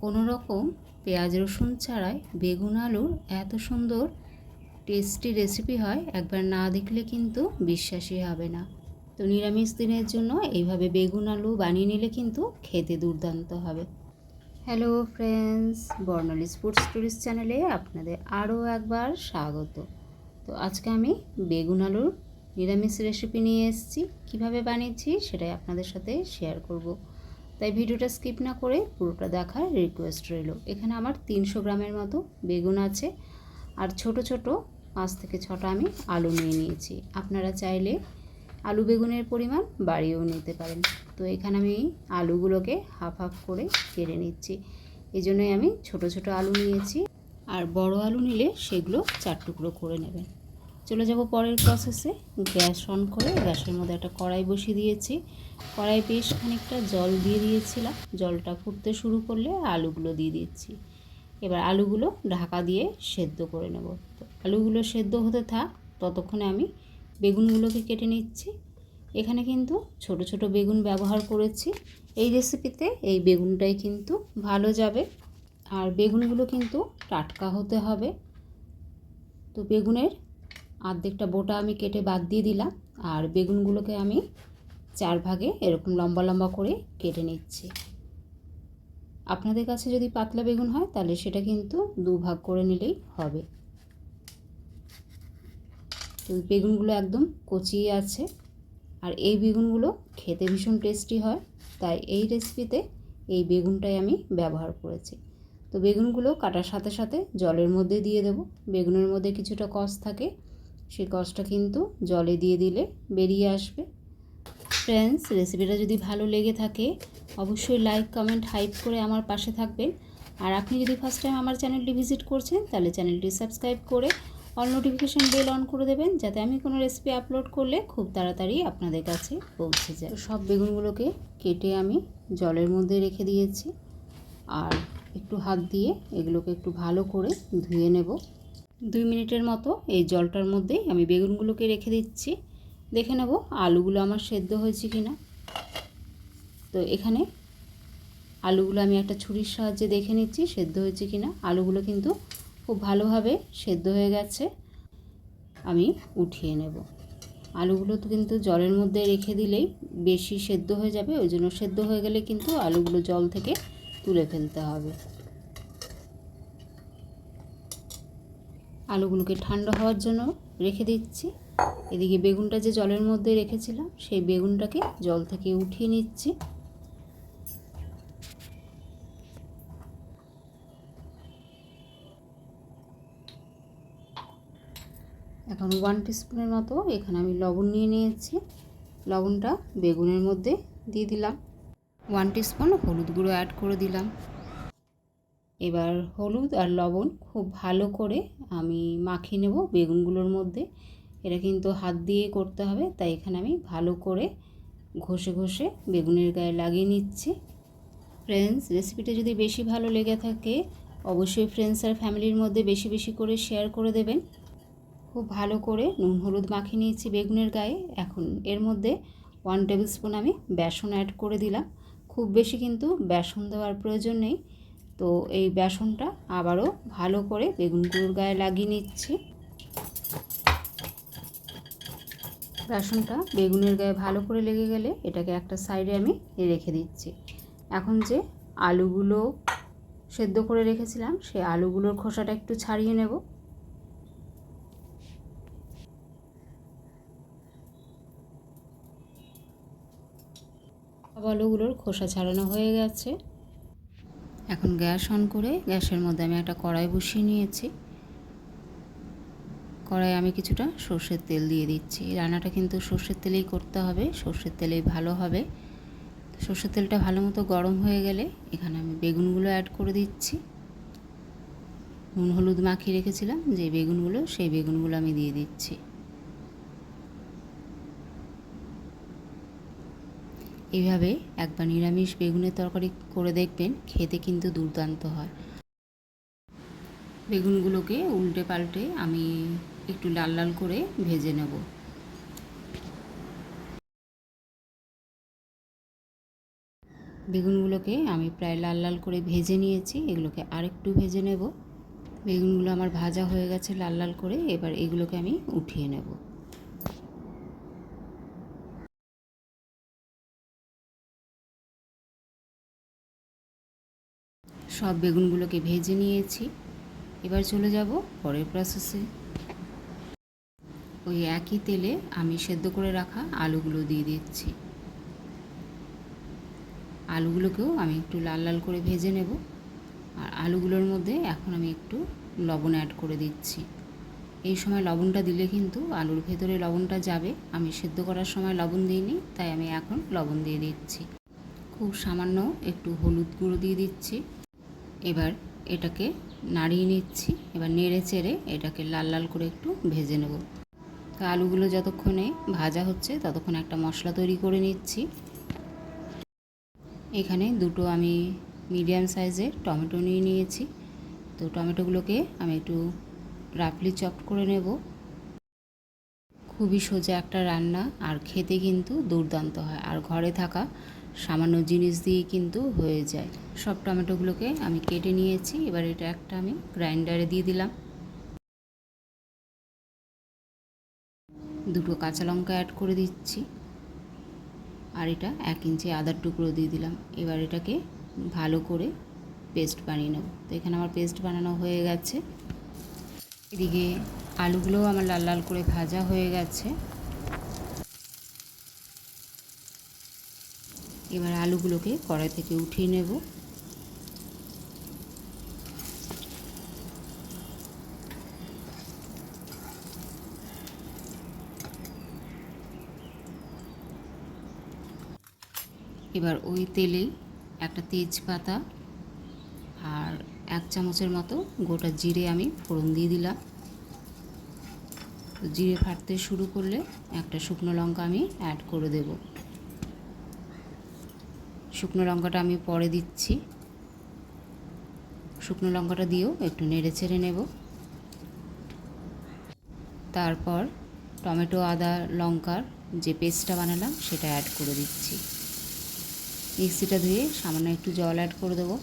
কোনো রকম পেঁয়াজ রসুন ছাড়াই বেগুন আলুর এত সুন্দর টেস্টি রেসিপি হয়, একবার না দেখলে কিন্তু বিশ্বাসই হবে না। তো নিরামিষ দিনের জন্য এইভাবে বেগুন আলু বানিয়ে নিলে কিন্তু খেতে দুর্দান্ত হবে। Hello friends Barnali food stories চ্যানেলে আপনাদের আরও একবার স্বাগত। তো আজকে আমি বেগুন আলুর নিরামিষ রেসিপি নিয়ে এসেছি। কীভাবে বানিয়েছি সেটাই আপনাদের সাথে শেয়ার করব। তাই ভিডিওটা স্কিপ না করে পুরোটা দেখার রিকোয়েস্ট রইল। এখানে আমার তিনশো গ্রামের মতো বেগুন আছে আর ছোট ছোট পাঁচ থেকে ছটা আমি আলু নিয়ে নিয়েছি। আপনারা চাইলে আলু বেগুনের পরিমাণ বাড়িয়েও নিতে পারেন। তো এখানে আমি আলুগুলোকে হাফ হাফ করে কেটে নিচ্ছি। এই জন্যই আমি ছোট ছোট আলু নিয়েছি আর বড় আলু নিলে সেগুলো চার টুকরো করে নেবেন। চলে যাব পরের প্রসেসে গ্যাস অন করে গ্যাসের মধ্যে একটা কড়াই বসিয়ে দিয়েছি। কড়াই বেশ খানিকটা জল দিয়ে দিয়েছিলাম। জলটা ফুটতে শুরু করলে আলুগুলো দিয়ে দিচ্ছি। এবার আলুগুলো ঢাকা দিয়ে সেদ্ধ করে নেব। তো আলুগুলো সেদ্ধ হতে থাক, ততক্ষণে আমি বেগুনগুলোকে কেটে নিচ্ছি। এখানে কিন্তু ছোট ছোট বেগুন ব্যবহার করেছি। এই রেসিপিতে এই বেগুনটাই কিন্তু ভালো যাবে। আর বেগুনগুলো কিন্তু টাটকা হতে হবে। তো বেগুনের অর্ধেকটা বোটা আমি কেটে বাদ দিয়ে দিলাম, আর বেগুনগুলোকে আমি চার ভাগে এরকম লম্বা লম্বা করে কেটে নিচ্ছি। আপনাদের কাছে যদি পাতলা বেগুন হয়, তাহলে সেটা কিন্তু দু ভাগ করে নিলেই হবে। তো বেগুনগুলো একদম কচিয়ে আছে, আর এই বেগুনগুলো খেতে ভীষণ টেস্টি হয়, তাই এই রেসিপিতে এই বেগুনটাই আমি ব্যবহার করেছি। তো বেগুনগুলো কাটার সাথে সাথে জলের মধ্যে দিয়ে দেব। বেগুনের মধ্যে কিছুটা কষ থাকে সেই কষটা কিন্তু জলে দিয়ে দিলে বেরিয়ে আসবে। ফ্রেন্ডস রেসিপিটা যদি ভালো লেগে থাকে, অবশ্যই লাইক কমেন্ট হাইপ করে আমার পাশে থাকবেন। আর আপনি যদি ফার্স্ট টাইম আমার চ্যানেলটি ভিজিট করছেন, তাহলে চ্যানেলটি সাবস্ক্রাইব করে অল নোটিফিকেশান বেল অন করে দেবেন, যাতে আমি কোনো রেসিপি আপলোড করলে খুব তাড়াতাড়ি আপনাদের কাছে পৌঁছে যায়। সব বেগুনগুলোকে কেটে আমি জলের মধ্যে রেখে দিয়েছি। আর একটু হাত দিয়ে এগুলোকে একটু ভালো করে ধুয়ে নেব। দুই মিনিটের মতো এই জলটার মধ্যেই আমি বেগুনগুলোকে রেখে দিচ্ছি। দেখে নেব আলুগুলো আমার সেদ্ধ হয়েছে কি না তো এখানে আলুগুলো আমি একটা ছুরির সাহায্যে দেখে নিচ্ছি সেদ্ধ হয়েছে কি না আলুগুলো কিন্তু খুব ভালোভাবে সেদ্ধ হয়ে গেছে। আমি উঠিয়ে নেব। আলুগুলো তো কিন্তু জলের মধ্যে রেখে দিলেই বেশি সেদ্ধ হয়ে যাবে, ওই জন্য সেদ্ধ হয়ে গেলে কিন্তু আলুগুলো জল থেকে তুলে ফেলতে হবে। আলুগুলোকে ঠান্ডা হওয়ার জন্য রেখে দিচ্ছি। এদিকে বেগুনটা যে জলের মধ্যে রেখেছিলাম, সেই বেগুনটাকে জল থেকে উঠিয়ে নিচ্ছি। এখন ওয়ান টিস্পুনের মতো এখানে আমি লবণ নিয়ে নিয়েছি। লবণটা বেগুনের মধ্যে দিয়ে দিলাম। ওয়ান টিস্পুন হলুদ গুঁড়ো অ্যাড করে দিলাম। এবার হলুদ আর লবণ খুব ভালো করে আমি মাখিয়ে নেব বেগুনগুলোর মধ্যে। এটা কিন্তু হাত দিয়ে করতে হবে, তাই এখানে আমি ভালো করে ঘষে ঘষে বেগুনের গায়ে লাগিয়ে নিচ্ছি। ফ্রেন্ডস রেসিপিটা যদি বেশি ভালো লেগে থাকে, অবশ্যই ফ্রেন্ডস আর ফ্যামিলির মধ্যে বেশি বেশি করে শেয়ার করে দেবেন। খুব ভালো করে নুন হলুদ মাখিয়ে নিয়েছি বেগুনের গায়ে। এখন এর মধ্যে ওয়ান টেবিল স্পুন আমি বেসন অ্যাড করে দিলাম। খুব বেশি কিন্তু বেসন দেওয়ার প্রয়োজন নেই। তো এই বেসনটা আবারও ভালো করে বেগুন বেগুনগুলোর গায়ে লাগিয়ে নিচ্ছি। বেসনটা বেগুনের গায়ে ভালো করে লেগে গেলে এটাকে একটা সাইডে আমি রেখে দিচ্ছি। এখন যে আলুগুলো সেদ্ধ করে রেখেছিলাম, সেই আলুগুলোর খোসাটা একটু ছাড়িয়ে নেব। আলুগুলোর খোসা ছাড়ানো হয়ে গেছে। এখন গ্যাস অন করে গ্যাসের মধ্যে আমি একটা কড়াই বসিয়ে নিয়েছি। কড়াই আমি কিছুটা সর্ষের তেল দিয়ে দিচ্ছি। রান্নাটা কিন্তু সর্ষের তেলেই করতে হবে, সর্ষের তেলেই ভালো হবে। সর্ষের তেলটা ভালো মতো গরম হয়ে গেলে এখানে আমি বেগুনগুলো অ্যাড করে দিচ্ছি। নুন হলুদ মাখিয়ে রেখেছিলাম, যে বেগুনগুলো, সেই বেগুনগুলো আমি দিয়ে দিচ্ছি। এইভাবে একবার নিরামিষ বেগুনের তরকারি করে দেখবেন, খেতে কিন্তু দুর্দান্ত হয়। বেগুনগুলোকে উল্টে পাল্টে আমি একটু লাল লাল করে ভেজে নেব। বেগুনগুলোকে আমি প্রায় লাল লাল করে ভেজে নিয়েছি, এগুলোকে আরেকটু ভেজে নেব। বেগুনগুলো আমার ভাজা হয়ে গেছে লাল লাল করে, এবার এগুলোকে আমি উঠিয়ে নেব। সব বেগুনগুলোকে ভেজে নিয়েছি। এবার চলে যাব পরের প্রসেসে ওই একই তেলে আমি সেদ্ধ করে রাখা আলুগুলো দিয়ে দিচ্ছি। আলুগুলোকেও আমি একটু লাল লাল করে ভেজে নেব। আর আলুগুলোর মধ্যে এখন আমি একটু লবণ অ্যাড করে দিচ্ছি। এই সময় লবণটা দিলে কিন্তু আলুর ভেতরে লবণটা যাবে। আমি সেদ্ধ করার সময় লবণ দিইনি, তাই আমি এখন লবণ দিয়ে দিচ্ছি। খুব সামান্য একটু হলুদ গুঁড়ো দিয়ে দিচ্ছি। এবার এটাকে নাড়িয়ে নিচ্ছি। এবার নেড়ে চেড়ে এটাকে লাল লাল করে একটু ভেজে নেব। তো আলুগুলো যতক্ষণে ভাজা হচ্ছে ততক্ষণ একটা মশলা তৈরি করে নিচ্ছি। এখানে দুটো আমি মিডিয়াম সাইজের টমেটো নিয়ে নিয়েছি। তো টমেটোগুলোকে আমি একটু রাফলি চপ করে নেব। খুবই সোজা একটা রান্না, আর খেতে কিন্তু দুর্দান্ত হয়। আর ঘরে থাকা সামান্য জিনিস দিয়ে কিন্তু হয়ে যায়। সব টমেটোগুলোকে আমি কেটে নিয়েছি, এবার এটা একটা আমি গ্রাইন্ডারে দিয়ে দিলাম। দুটো কাঁচা লঙ্কা অ্যাড করে দিচ্ছি। আর এটা এক ইঞ্চি আদার টুকরো দিয়ে দিলাম। এবার এটাকে ভালো করে পেস্ট বানিয়ে নেব। তো এখানে আমার পেস্ট বানানো হয়ে গেছে। এদিকে আলুগুলোও আমার লাল লাল করে ভাজা হয়ে গেছে। এবার আলুগুলোকে কড়াই থেকে উঠিয়ে নেব। এবার ওই তেলেই একটা তেজপাতা আর এক চামচের মতো গোটা জিরে আমি ফোড়ন দিয়ে দিলাম। জিরে ফাটতে শুরু করলে একটা শুকনো লঙ্কা আমি অ্যাড করে দেব। শুকনো লঙ্কাটা আমি পরে দিচ্ছি। শুকনো লঙ্কাটা দিয়েও একটু নেড়ে ছেড়ে নেব। তারপর টমেটো, আদা, লঙ্কার যে পেস্টটা বানালাম সেটা অ্যাড করে দিচ্ছি। মিক্সিটা ধুয়ে সামান্য একটু জল অ্যাড করে দেবো।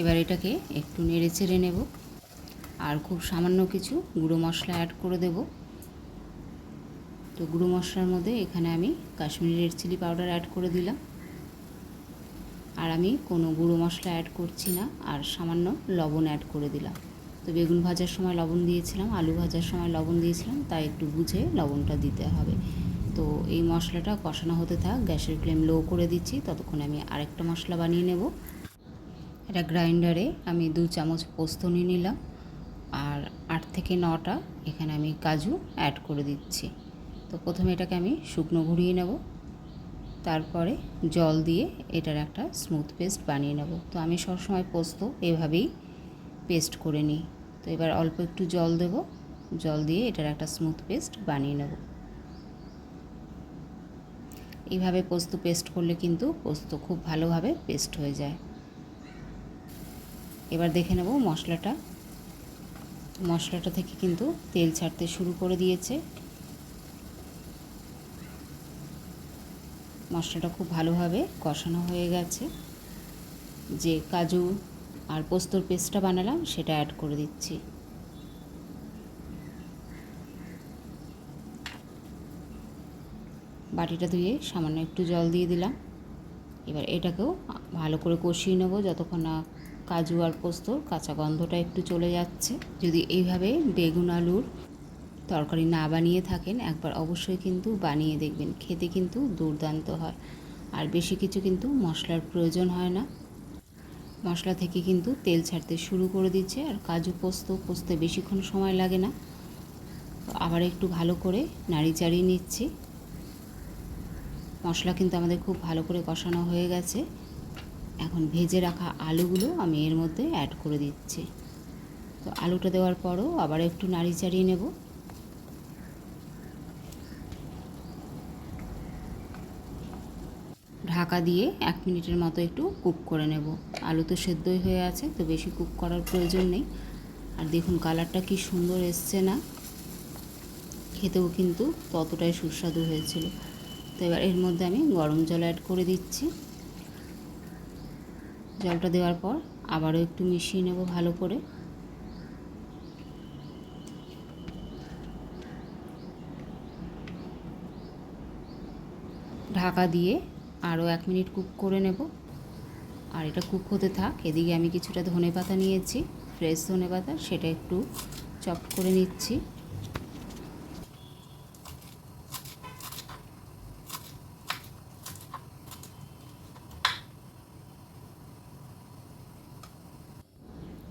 এবার এটাকে একটু নেড়ে চেড়ে নেব। আর খুব সামান্য কিছু গুঁড়ো মশলা অ্যাড করে দেব। তো গুঁড়ো মশলার মধ্যে এখানে আমি Kashmiri red chilli powder add করে দিলাম। আর আমি কোনো গুঁড়ো মশলা অ্যাড করছি না, আর সামান্য লবণ অ্যাড করে দিলাম। তো বেগুন ভাজার সময় লবণ দিয়েছিলাম, আলু ভাজার সময় লবণ দিয়েছিলাম, তাই একটু বুঝে লবণটা দিতে হবে। তো এই মশলাটা কষানো হতে থাক, গ্যাসের ফ্লেম লো করে দিচ্ছি, ততক্ষণ আমি আরেকটা মশলা বানিয়ে নেব। এটা গ্রাইন্ডারে আমি দু চামচ পোস্ত নিয়ে নিলাম, আর আট থেকে নটা এখানে আমি কাজু অ্যাড করে দিচ্ছি। তো প্রথমে এটাকে আমি শুকনো ঘুরিয়ে নেব। তারপরে জল দিয়ে এটার একটা স্মুথ পেস্ট বানিয়ে নেব। তো আমি সবসময় পোস্ত এভাবেই পেস্ট করে নিই। তো এবার অল্প একটু জল দেব। জল দিয়ে এটার একটা স্মুথ পেস্ট বানিয়ে নেব। এইভাবে পোস্ত পেস্ট করলে কিন্তু পোস্ত খুব ভালোভাবে পেস্ট হয়ে যায়। এবার দেখে নেব মশলাটা। মশলাটা থেকে কিন্তু তেল ছাড়তে শুরু করে দিয়েছে। মশলাটা খুব ভালোভাবে কষানো হয়ে গেছে। যে কাজু আর পোস্তর পেস্টটা বানালাম, সেটা অ্যাড করে দিচ্ছি। বাটিটা ধুয়ে সামান্য একটু জল দিয়ে দিলাম। এবার এটাকেও ভালো করে কষিয়ে নেব, যতক্ষণ না কাজু আর পোস্তর কাঁচা গন্ধটা একটু চলে যাচ্ছে। যদি এইভাবে বেগুন, আলুর তরকারি না বানিয়ে থাকেন, একবার অবশ্যই কিন্তু বানিয়ে দেখবেন। খেতে কিন্তু দুর্দান্ত হয়। আর বেশি কিছু কিন্তু মশলার প্রয়োজন হয় না। মশলা থেকে কিন্তু তেল ছাড়তে শুরু করে দিচ্ছে আর কাজু পোস্ত, পোস্তে বেশিক্ষণ সময় লাগে না। আবার একটু ভালো করে নাড়ি চাড়িয়ে নিচ্ছি। মশলা কিন্তু আমাদের খুব ভালো করে কষানো হয়ে গেছে। এখন ভেজে রাখা আলুগুলো আমি এর মধ্যে অ্যাড করে দিচ্ছি। তো আলুটা দেওয়ার পরও আবার একটু নাড়ি চাড়িয়ে নেব। ঢাকা দিয়ে এক মিনিটের মতো একটু কুক করে নেব। আলু তো সেদ্ধই হয়ে আছে, তো বেশি কুক করার প্রয়োজন নেই। আর দেখুন, কালারটা কি সুন্দর এসছে না? খেতেও কিন্তু ততটাই সুস্বাদু হয়েছিল। তো এবার এর মধ্যে আমি গরম জল অ্যাড করে দিচ্ছি। জলটা দেওয়ার পর আবারও একটু মিশিয়ে নেব ভালো করে। ঢাকা দিয়ে আরও এক মিনিট কুক করে নেব। আর এটা কুক হতে থাক, এদিকে আমি কিছুটা ধনে পাতা নিয়েছি, ফ্রেশ ধনে পাতা, সেটা একটু চপ করে নিচ্ছি।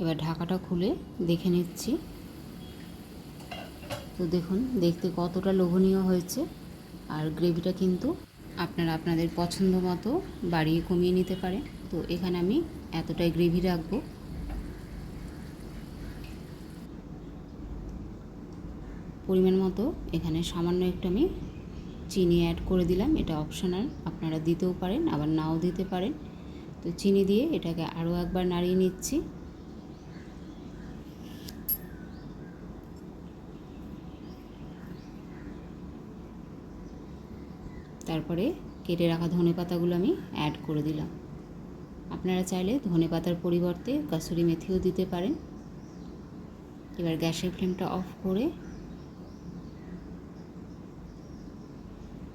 এবার ঢাকাটা খুলে দেখে নিচ্ছি। তো দেখুন, দেখতে কতটা লোভনীয় হয়েছে, আর গ্রেভিটা কিন্তু আপনারা আপনাদের পছন্দ মতো বাড়িয়ে কমিয়ে নিতে পারেন। তো এখানে আমি এতটাই গ্রেভি রাখব। পরিমাণ মতো এখানে সামান্য একটু আমি চিনি অ্যাড করে দিলাম। এটা অপশনাল আপনারা দিতেও পারেন, আবার নাও দিতে পারেন। তো চিনি দিয়ে এটাকে আরও একবার নাড়িয়ে নিচ্ছি। তারপরে কেটে রাখা ধনে পাতাগুলো আমি অ্যাড করে দিলাম। আপনারা চাইলে ধনে পাতার পরিবর্তে কাসুরি মেথিও দিতে পারেন। এবার গ্যাসের ফ্লেমটা অফ করে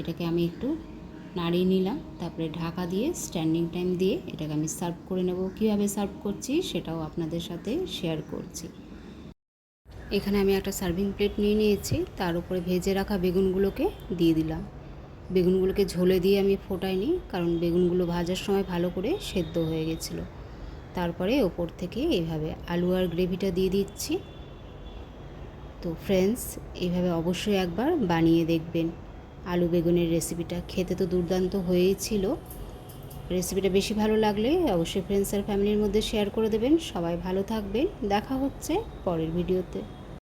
এটাকে আমি একটু নাড়িয়ে নিলাম, তারপরে ঢাকা দিয়ে স্ট্যান্ডিং টাইম দিয়ে এটাকে আমি সার্ভ করে নেব। কীভাবে সার্ভ করছি সেটাও আপনাদের সাথে শেয়ার করছি। এখানে আমি একটা সার্ভিং প্লেট নিয়ে নিয়েছি, তার উপরে ভেজে রাখা বেগুনগুলোকে দিয়ে দিলাম। বেগুনগুলোকে ঝোলে দিয়ে আমি ফোটাইনি, কারণ বেগুনগুলো ভাজার সময় ভালো করে সেদ্ধ হয়ে গেছিল। তারপরে ওপর থেকে এইভাবে আলু আর গ্রেভিটা দিয়ে দিচ্ছি। তো ফ্রেন্ডস এইভাবে অবশ্যই একবার বানিয়ে দেখবেন। আলু বেগুনের রেসিপিটা খেতে তো দুর্দান্ত হয়েই ছিল। রেসিপিটা বেশি ভালো লাগলে অবশ্যই ফ্রেন্ডস আর ফ্যামিলির মধ্যে শেয়ার করে দেবেন। সবাই ভালো থাকবেন। দেখা হচ্ছে পরের ভিডিওতে